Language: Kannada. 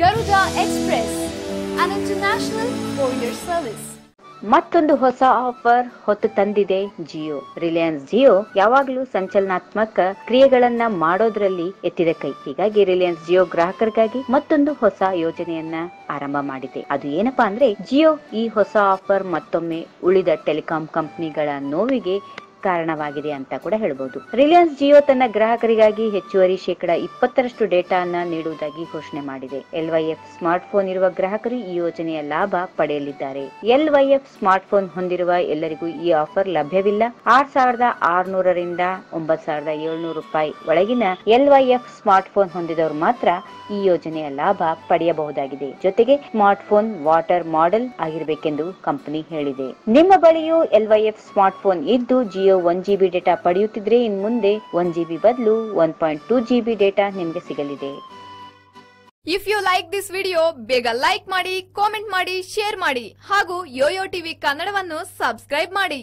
Garuda express an international courier service. ಮತ್ತೊಂದು ಹೊಸ ಆಫರ್ ಹೊತ್ತು ತಂದಿದೆ ಜಿಯೋ. ರಿಲಯನ್ಸ್ ಜಿಯೋ ಯಾವಾಗಲೂ ಸಂಚಲನಾತ್ಮಕ ಕ್ರಿಯೆಗಳನ್ನ ಮಾಡೋದ್ರಲ್ಲಿ ಎತ್ತಿದ ಕೈ. ಹೀಗಾಗಿ ರಿಲಯನ್ಸ್ ಜಿಯೋ ಗ್ರಾಹಕರಿಗಾಗಿ ಮತ್ತೊಂದು ಹೊಸ ಯೋಜನೆಯನ್ನ ಆರಂಭ ಮಾಡಿದೆ. ಅದು ಏನಪ್ಪಾ ಅಂದ್ರೆ ಜಿಯೋ ಈ ಹೊಸ ಆಫರ್ ಮತ್ತೊಮ್ಮೆ ಉಳಿದ ಟೆಲಿಕಾಂ ಕಂಪನಿಗಳ ನೋವಿಗೆ ಕಾರಣವಾಗಿದೆ ಅಂತ ಕೂಡ ಹೇಳಬಹುದು ರಿಲಯನ್ಸ್ ಜಿಯೋ ತನ್ನ ಗ್ರಾಹಕರಿಗಾಗಿ ಹೆಚ್ಚುವರಿ ಶೇಕಡ ಇಪ್ಪತ್ತರಷ್ಟು ಡೇಟಾನ ನೀಡುವುದಾಗಿ ಘೋಷಣೆ ಮಾಡಿದೆ. ಎಲ್ವೈಎಫ್ ಸ್ಮಾರ್ಟ್ ಫೋನ್ ಇರುವ ಗ್ರಾಹಕರು ಈ ಯೋಜನೆಯ ಲಾಭ ಪಡೆಯಲಿದ್ದಾರೆ. ಎಲ್ವೈಎಫ್ ಸ್ಮಾರ್ಟ್ ಫೋನ್ ಹೊಂದಿರುವ ಎಲ್ಲರಿಗೂ ಈ ಆಫರ್ ಲಭ್ಯವಿಲ್ಲ. ಆರ್ ಸಾವಿರದ ಆರ್ನೂರರಿಂದ ಒಂಬತ್ ಸಾವಿರದ ಏಳ್ನೂರು ರೂಪಾಯಿ ಒಳಗಿನ ಎಲ್ವೈಎಫ್ ಸ್ಮಾರ್ಟ್ ಫೋನ್ ಹೊಂದಿದವರು ಮಾತ್ರ ಈ ಯೋಜನೆಯ ಲಾಭ ಪಡೆಯಬಹುದಾಗಿದೆ. ಜೊತೆಗೆ ಸ್ಮಾರ್ಟ್ ಫೋನ್ ವಾಟರ್ ಮಾಡೆಲ್ ಆಗಿರಬೇಕೆಂದು ಕಂಪನಿ ಹೇಳಿದೆ. ನಿಮ್ಮ ಬಳಿಯೂ ಎಲ್ವೈಎಫ್ ಸ್ಮಾರ್ಟ್ ಫೋನ್ ಇದ್ದು ಜಿಯೋ ಒನ್ ಜಿಬಿ ಡೇಟಾ ಪಡೆಯುತ್ತಿದ್ರೆ ಇನ್ ಮುಂದೆ ಒನ್ ಜಿಬಿ ಬದಲು one point two GB data ನಿಮಗೆ ಸಿಗಲಿದೆ. If you like this video ಬೇಗ ಲೈಕ್ ಮಾಡಿ ಕಾಮೆಂಟ್ ಮಾಡಿ ಶೇರ್ ಮಾಡಿ ಹಾಗೂ ಯೋಯೋ ಟಿವಿ ಕನ್ನಡವನ್ನು ಸಬ್ಸ್ಕ್ರೈಬ್ ಮಾಡಿ.